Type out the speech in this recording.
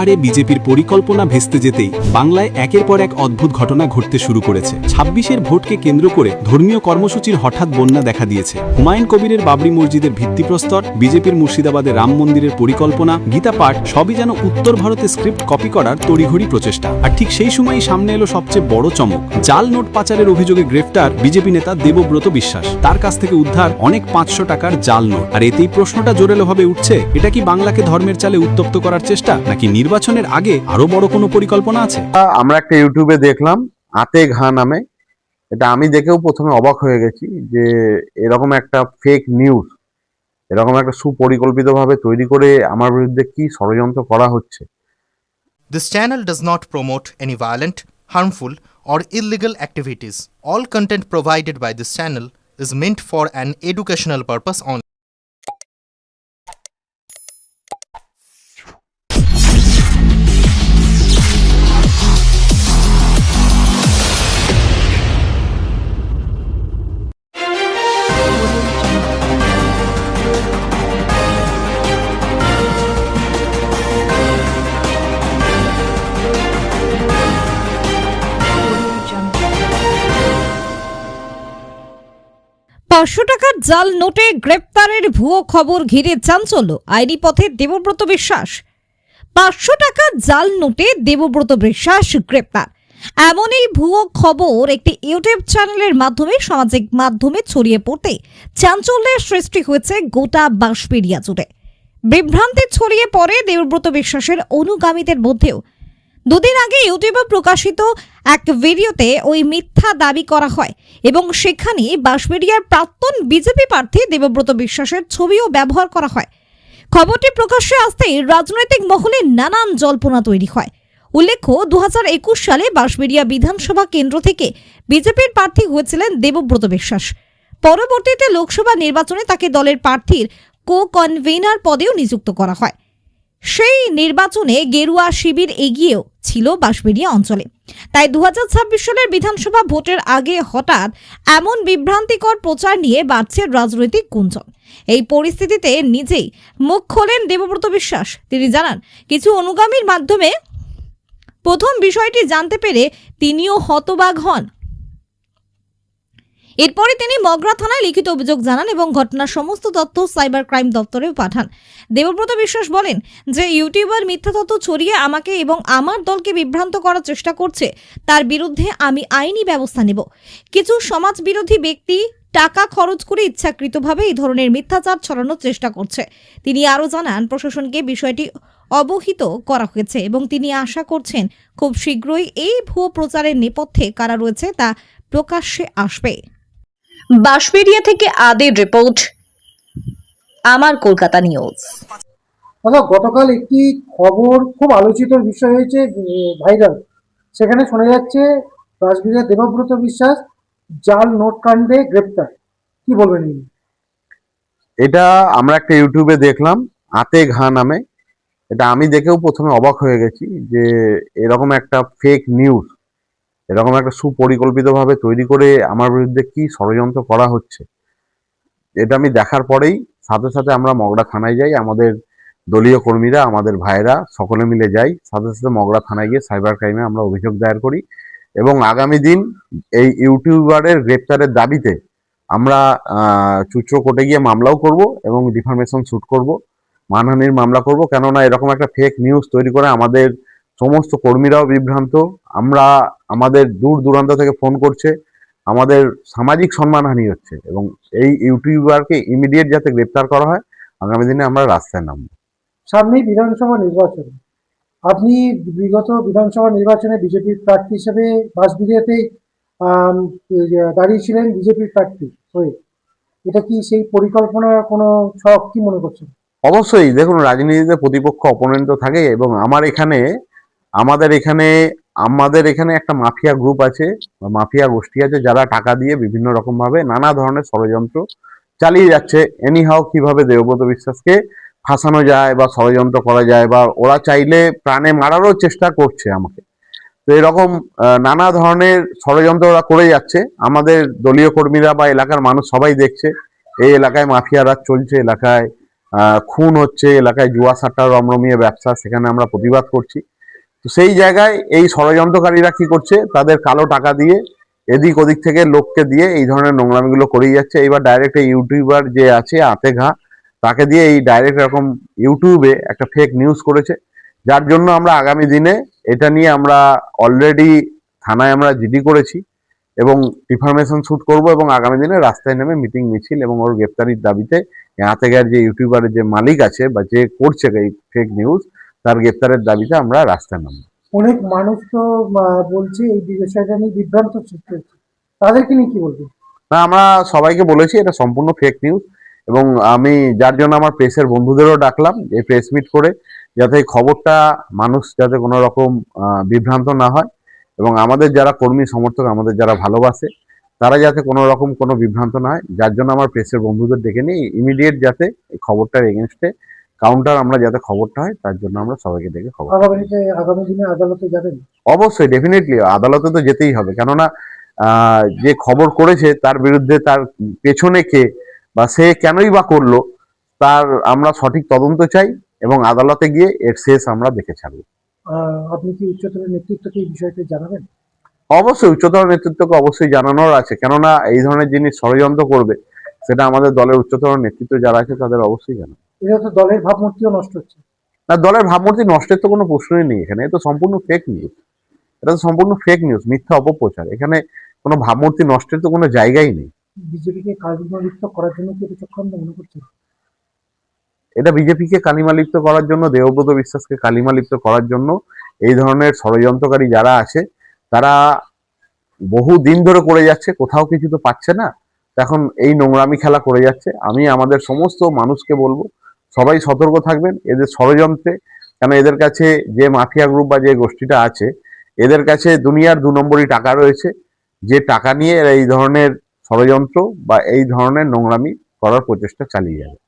আড়ে বিজেপির পরিকল্পনা ভেস্তে যেতেই বাংলায় একের পর এক অদ্ভুত ঘটনা ঘটতে শুরু করেছে। ছাব্বিশের ভোটকে কেন্দ্র করে ধর্মীয় কর্মসূচির হঠাৎ বন্যা দেখা দিয়েছে। হুমায়ুন কবিরের বাবরি মসজিদের ভিত্তিপ্রস্তর, বিজেপির মুর্শিদাবাদে রাম মন্দিরের পরিকল্পনা, গীতা পাঠ, সবই যেন উত্তর ভারতে স্ক্রিপ্ট কপি করার তড়িঘড়ি প্রচেষ্টা। আর ঠিক সেই সময়ই সামনে এলো সবচেয়ে বড় চমক। জাল নোট পাচারের অভিযোগে গ্রেফতার বিজেপি নেতা দেবব্রত বিশ্বাস। তার কাছ থেকে উদ্ধার অনেক পাঁচশো টাকার জাল নোট। আর এতেই প্রশ্নটা জোরালোভাবে উঠছে, এটা কি বাংলাকে ধর্মের চালে উত্তপ্ত করার চেষ্টা, নাকি নির্বাচনের আগে আরও বড় কোনো পরিকল্পনা আছে? আমরা একটা ইউটিউবে দেখলাম আতে ঘা নামে। এটা আমি দেখেও প্রথমে অবাক হয়ে গেছি যে এরকম একটা ফেক নিউজ এরকম একটা সুপরিকল্পিত ভাবে তৈরি করে আমার বিরুদ্ধে কি ষড়যন্ত্র করা হচ্ছে। This channel does not promote any violent harmful or illegal activities all content provided by this channel is meant for an educational purpose on পাঁচশো টাকার জাল নোটে গ্রেপ্তারের ভুয়ো খবর ঘিরে চাঞ্চল্য। আইনি পথে দেবব্রত বিশ্বাস। পাঁচশো টাকার জাল নোটে দেবব্রত বিশ্বাস গ্রেপ্তার। এমন এই ভুয়ো খবর একটি ইউটিউব চ্যানেলের মাধ্যমে, সামাজিক মাধ্যমে ছড়িয়ে পড়তে চাঞ্চল্যের সৃষ্টি হয়েছে গোটা বাঁশবেড়িয়া জুড়ে। বিভ্রান্তি ছড়িয়ে পড়ে দেবব্রত বিশ্বাসের অনুগামীদের মধ্যেও। দুদিন আগে ইউটিউবে প্রকাশিত এক ভিডিওতে ওই মিথ্যা দাবি করা হয় এবং সেখানে বাঁশবেড়িয়ার প্রাক্তন বিজেপি প্রার্থী দেবব্রত বিশ্বাসের ছবিও ব্যবহার করা হয়। খবরটি প্রকাশ্যে আসতেই রাজনৈতিক মহলে নানান জল্পনা তৈরি হয়। উল্লেখ্য দু হাজার একুশ সালে বাঁশবেড়িয়া বিধানসভা কেন্দ্র থেকে বিজেপির প্রার্থী হয়েছিলেন দেবব্রত বিশ্বাস। পরবর্তীতে লোকসভা নির্বাচনে তাকে দলের প্রার্থীর কো কনভেনার পদেও নিযুক্ত করা হয়। সেই নির্বাচনে গেরুয়া শিবির এগিয়েও ছিল বাঁশবেড়িয়া অঞ্চলে। তাই দু হাজার ছাব্বিশ সালের বিধানসভা ভোটের আগে হঠাৎ এমন বিভ্রান্তিকর প্রচার নিয়ে বাড়ছে রাজনৈতিক গুঞ্জন। এই পরিস্থিতিতে নিজেই মুখ খোলেন দেবব্রত বিশ্বাস। তিনি জানান, কিছু অনুগামীর মাধ্যমে প্রথম বিষয়টি জানতে পেরে তিনিও হতবাগ হন। এরপরে তিনি মগরা থানায় লিখিত অভিযোগ জানান এবং ঘটনার সমস্ত তথ্য সাইবার ক্রাইম দপ্তরেও পাঠান। দেবব্রত বিশ্বাস বলেন যে, ইউটিউবার মিথ্যা তথ্য ছড়িয়ে আমাকে এবং আমার দলকে বিভ্রান্ত করার চেষ্টা করছে, তার বিরুদ্ধে আমি আইনি ব্যবস্থা নেব। কিছু সমাজ বিরোধী ব্যক্তি টাকা খরচ করে ইচ্ছাকৃতভাবে এই ধরনের মিথ্যাচার ছড়ানোর চেষ্টা করছে। তিনি আরও জানান, প্রশাসনকে বিষয়টি অবহিত করা হয়েছে এবং তিনি আশা করছেন, খুব শীঘ্রই এই ভুয়ো প্রচারের নেপথ্যে কারা রয়েছে তা প্রকাশ্যে আসবে। বাঁশবেড়িয়া থেকে আদের রিপোর্ট আমার কলকাতা নিউজ। দাদা গতকাল একটি খবর খুব আলোচিত বিষয় হয়েছে ভাইরাল। সেখানে শোনা যাচ্ছে রাজবিরিয়া দেবব্রত বিশ্বাস জাল নোট কাণ্ডে গ্রেপ্তার। কি বলবেন এটা আমরা একটা ইউটিউবে দেখলাম আতে ঘা নামে। এটা আমি দেখেও প্রথমে অবাক হয়ে গেছি যে এরকম একটা ফেক নিউজ এরকম একটা সুপরিকল্পিতভাবে তৈরি করে আমার বিরুদ্ধে কি ষড়যন্ত্র করা হচ্ছে, এটা আমি দেখার পরেই সাথে সাথে আমরা মগরা থানায় যাই, আমাদের দলীয় কর্মীরা, আমাদের ভাইরা সকলে মিলে যাই, সাথে সাথে মগরা থানায় গিয়ে সাইবার ক্রাইমে আমরা অভিযোগ দায়ের করি এবং আগামী দিন এই ইউটিউবারের গ্রেপ্তারের দাবিতে আমরা চুচড়ো কোর্টে গিয়ে মামলাও করব এবং ডিফার্মেশন শুট করব, মানহানির মামলা করব। কেননা এরকম একটা ফেক নিউজ তৈরি করে আমাদের সমস্ত কর্মীরাও বিভ্রান্ত। আমরা আমাদের দূর দূরান্ত থেকে ফোন করছে। আমাদের সামাজিক সম্মানহানি হচ্ছে এবং এই ইউটিউবারকে ইমিডিয়েট যাতে গ্রেপ্তার করা হয় আগামী দিনে আমরা রাস্তায় নামবো। সামনেই বিধানসভা নির্বাচন। আপনি বিগত বিধানসভা নির্বাচনে বিজেপির প্রার্থী হিসেবে বাসবিরিয়াতেই দাঁড়িয়েছিলেন বিজেপির প্রার্থী হয়ে। এটা কি সেই পরিকল্পনার কোনো ছক কি মনে করছেন? অবশ্যই। দেখুন রাজনীতিতে প্রতিপক্ষ অপোনেন্ট তো থাকে এবং আমার এখানে আমাদের এখানে আমাদের এখানে একটা মাফিয়া গ্রুপ আছে, বা মাফিয়া গোষ্ঠী আছে, যারা টাকা দিয়ে বিভিন্ন রকম ভাবে নানা ধরনের ষড়যন্ত্র চালিয়ে যাচ্ছে। এনিহাও কীভাবে দেবব্রত বিশ্বাসকে ফাঁসানো যায় বা ষড়যন্ত্র করা যায়, বা ওরা চাইলে প্রাণে মারারও চেষ্টা করছে আমাকে। তো এরকম নানা ধরনের ষড়যন্ত্র ওরা করে যাচ্ছে। আমাদের দলীয় কর্মীরা বা এলাকার মানুষ সবাই দেখছে, এই এলাকায় মাফিয়া রাজ চলছে, এলাকায় খুন হচ্ছে, এলাকায় জুয়া সাট্টা রমরমিয়ে ব্যবসা, সেখানে আমরা প্রতিবাদ করছি। সেই জায়গায় এই ষড়যন্ত্রকারীরা কি করছে? তাদের কালো টাকা দিয়ে এদিক ওদিক থেকে লোককে দিয়ে এই ধরনের নোংরামিগুলো করেই যাচ্ছে। এইবার ডাইরেক্ট এই ইউটিউবার যে আছে, আতে ঘা, তাকে দিয়ে এই ডাইরেক্ট এরকম ইউটিউবে একটা ফেক নিউজ করেছে। যার জন্য আমরা আগামী দিনে এটা নিয়ে আমরা অলরেডি থানায় আমরা জিডি করেছি এবং ডিফরমেশন শ্যুট করব এবং আগামী দিনে রাস্তায় নেমে মিটিং মিছিল এবং ওর গ্রেপ্তারির দাবিতে হাতে গায়ের যে ইউটিউবারের যে মালিক আছে বা যে করছে এই ফেক নিউজ তার গ্রেপ্তারের দাবিতে আমরা রাস্তায় নামবো। অনেক মানুষ তো বলছে এই বিষয়টা নিয়ে বিভ্রান্ত সৃষ্টি হচ্ছে। তাদেরকে নিয়ে কি বলবেন? না আমরা সবাইকে বলেছি এটা সম্পূর্ণ ফেক নিউজ এবং আমি যার জন্য আমার প্রেসের বন্ধুদেরও ডাকলাম যে প্রেস মিট করে যাতে এই খবরটা মানুষ যাতে কোনো রকম বিভ্রান্ত না হয় এবং আমাদের যারা কর্মী সমর্থক আমাদের যারা ভালোবাসে তারা যাতে কোনো রকম কোনো বিভ্রান্ত না হয়। যার জন্য আমার প্রেসের বন্ধুদের ডেকে নিই ইমিডিয়েট যাতে এই খবরটার এগেনস্টে কাউন্টার আমরা যাতে খবরটা হয় তার জন্য আমরা সবাইকে ডেকে খবর আগামী দিনে আদালতে যাবেন? অবশ্যই ডেফিনেটলি আদালতে তো যেতেই হবে। কেননা যে খবর করেছে তার বিরুদ্ধে তার পেছনে কে বা সে কেনই বা করল তার আমরা সঠিক তদন্ত চাই এবং আদালতে গিয়ে এর শেষ আমরা দেখে ছাড়বো। আপনি কি উচ্চতর নেতৃত্বকে এই বিষয়টি জানাবেন? অবশ্যই উচ্চতর নেতৃত্বকে অবশ্যই জানানোর আছে। কেননা এই ধরনের জিনিস ষড়যন্ত্র করবে সেটা আমাদের দলের উচ্চতর নেতৃত্ব যারা আছে তাদের অবশ্যই জানাবে। এটা তো দলের ভাবমূর্তিও নষ্ট হচ্ছে। না দলের ভাবমূর্তি নষ্টের তো কোনো প্রশ্নই নেই এখানে। এ তো সম্পূর্ণ ফেক নিউজ এটা তো সম্পূর্ণ ফেক নিউজ মিথ্যা অপপ্রচার। এখানে কোনো ভাবমূর্তি নষ্টের তো কোনো জায়গাই নেই। বিজেপিকে কার্যনির্বাহিত করার জন্য কি এটা চক্রান্ত মনে করছেন? এটা বিজেপিকে কালিমালিপ্ত করার জন্য দেবব্রত বিশ্বাসকে কালিমালিপ্ত করার জন্য এই ধরনের ষড়যন্ত্রকারী যারা আছে তারা বহু দিন ধরে করে যাচ্ছে কোথাও কিছু তো পাচ্ছে না। এখন এই নোংরামি খেলা করে যাচ্ছে। আমি আমাদের সমস্ত মানুষকে বলব সবাই সতর্ক থাকবেন, এদের ষড়যন্ত্রে। কেন এদের কাছে যে মাফিয়া গ্রুপ বা যে গোষ্ঠীটা আছে, এদের কাছে দুনিয়ার দু নম্বরই টাকা রয়েছে। যে টাকা নিয়ে এরা এই ধরনের ষড়যন্ত্র বা এই ধরনের নোংরামি করার প্রচেষ্টা চালিয়ে যাবে।